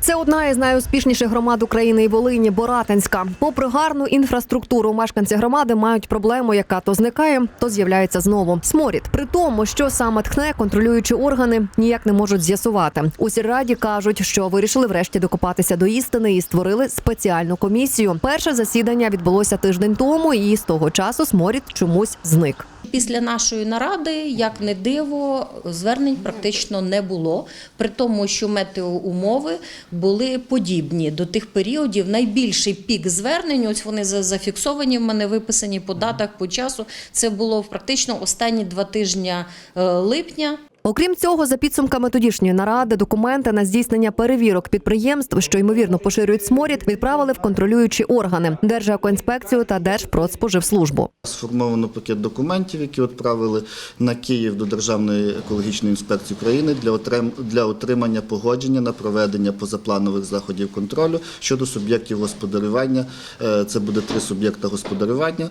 Це одна із найуспішніших громад України і Волині Боратинська. Попри гарну інфраструктуру, мешканці громади мають проблему, яка то зникає, то з'являється знову. Сморід при тому, що саме тхне, контролюючі органи ніяк не можуть з'ясувати. У сільраді кажуть, що вирішили врешті докопатися до істини і створили спеціальну комісію. Перше засідання відбулося тиждень тому, і з того часу сморід чомусь зник. Після нашої наради, як не диво, звернень практично не було, при тому, що метеоумови були подібні до тих періодів. Найбільший пік звернень, ось вони за- зафіксовані в мене виписані по датах, по часу. Це було практично останні два тижні е, липня. Окрім цього, за підсумками тодішньої наради, документи на здійснення перевірок підприємств, що ймовірно поширюють сморід, відправили в контролюючі органи Держекоінспекцію та Держпродспоживслужбу. Сформовано пакет документів, які відправили на Київ до Державної екологічної інспекції України для для отримання погодження на проведення позапланових заходів контролю щодо суб'єктів господарювання. Е, Це буде три суб'єкта господарювання.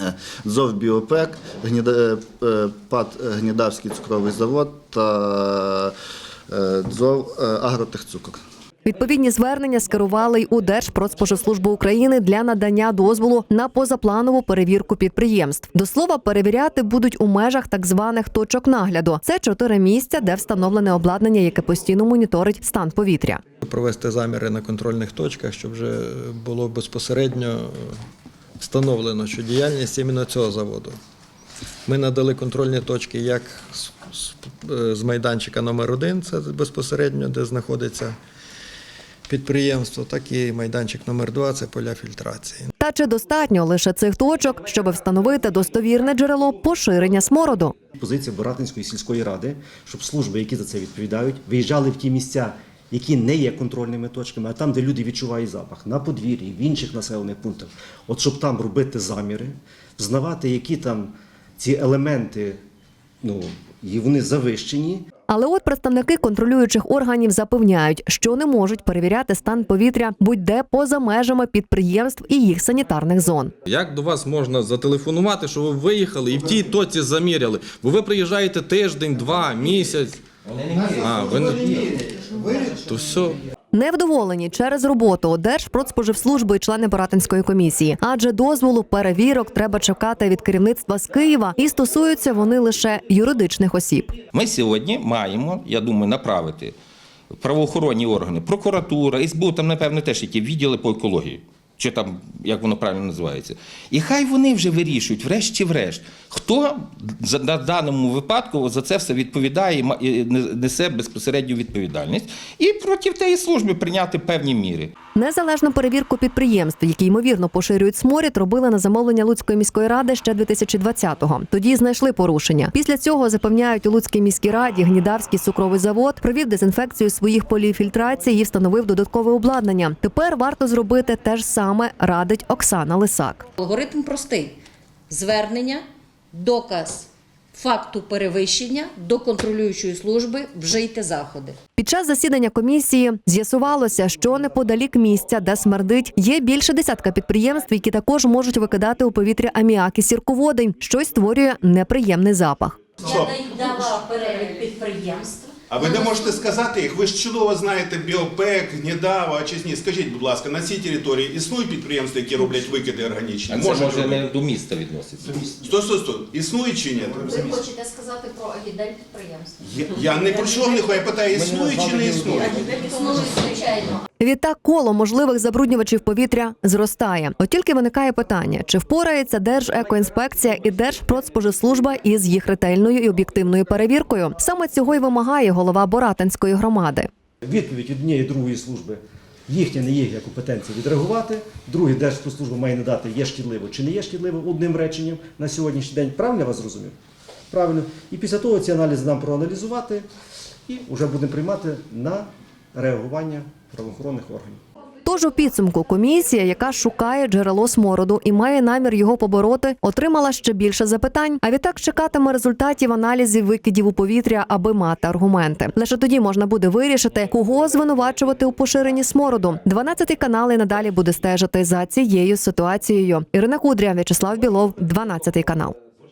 Е, ЗОВ «Біопек», Гніда- е, е, ПАД Гнідавський цукровий завод та ЗОВ «Агротехцукр». Відповідні звернення скерували й у Держпродспоживслужбу України для надання дозволу на позапланову перевірку підприємств. До слова, перевіряти будуть у межах так званих точок нагляду. Це чотири місця, де встановлене обладнання, яке постійно моніторить стан повітря. провести заміри на контрольних точках, щоб вже було безпосередньо встановлено, що діяльність іменно цього заводу. Ми надали контрольні точки як з, з- е, з майданчика номер 1 це безпосередньо, де знаходиться підприємство, так і майданчик номер 2 це поля фільтрації. Та чи достатньо лише цих точок, щоб встановити достовірне джерело поширення смороду? Позиція Боратинської сільської ради, щоб служби, які за це відповідають, виїжджали в ті місця, які не є контрольними точками, а там, де люди відчувають запах, на подвір'ї, в інших населених пунктах. От щоб там робити заміри, взнавати, які там ці елементи, ну, і вони завищені, Але от представники контролюючих органів запевняють, що не можуть перевіряти стан повітря будь-де поза межами підприємств і їх санітарних зон. Як до вас можна зателефонувати, що ви виїхали і в тій точці заміряли? Бо ви приїжджаєте тиждень, два, місяць. А, ви не... То все. Невдоволені через роботу Держпродспоживслужби і члени Боратинської комісії, адже дозволу перевірок треба чекати від керівництва з Києва, і стосуються вони лише юридичних осіб. Ми сьогодні маємо, я думаю, направити правоохоронні органи, прокуратура, СБУ, там, напевно, теж які відділи по екології. Чи там, як воно правильно називається. І хай вони вже вирішують, врешті-врешт, хто на даному випадку за це все відповідає і несе безпосередню відповідальність, і проти тієї служби прийняти певні міри. Незалежну перевірку підприємств, які ймовірно поширюють сморід, робили на замовлення Луцької міської ради ще 2020-го. Тоді знайшли порушення. Після цього запевняють у Луцькій міській раді Гнідавський цукровий завод провів дезінфекцію своїх полів фільтрації і встановив додаткове обладнання. Тепер варто зробити те ж саме, радить Оксана Лисак. Алгоритм простий: звернення, доказ факту перевищення до контролюючої служби вжийте заходи. Під час засідання комісії з'ясувалося, що неподалік місця, де смердить, є більше десятка підприємств, які також можуть викидати у повітря аміак і сірководень, що й створює неприємний запах. Я дала перелік підприємств. А ви не можете сказати їх? Ви ж чудово знаєте Біопек, Гнідава, Очисні. Скажіть, будь ласка, на цій території існують підприємства, які роблять викиди органічні? А це Можуть може робити? не до міста відноситься. Сто, сто, сто. Існують чи ні? Ви хочете сказати про агідель підприємства? Я, я не про що не я питаю, існують чи не існують? Існують, звичайно. Відтак коло можливих забруднювачів повітря зростає. От тільки виникає питання: чи впорається Держекоінспекція і Держпродспоживслужба із їх ретельною і об'єктивною перевіркою? Саме цього й вимагає голова Боратинської громади. відповідь однієї другої служби. Їхня не їхня компетенція відреагувати. Друге, Держпродслужба має надати, є шкідливо чи не є шкідливо одним реченням на сьогоднішній день. Правильно я вас зрозумів? Правильно. І після того ці аналізи нам проаналізувати і вже будемо приймати на реагування правоохоронних органів. Тож у підсумку комісія, яка шукає джерело смороду і має намір його побороти, отримала ще більше запитань. А відтак чекатиме результатів аналізів викидів у повітря, аби мати аргументи. Лише тоді можна буде вирішити, кого звинувачувати у поширенні смороду. 12 канал і надалі буде стежити за цією ситуацією. Ірина Кудря, В'ячеслав Білов, 12 канал.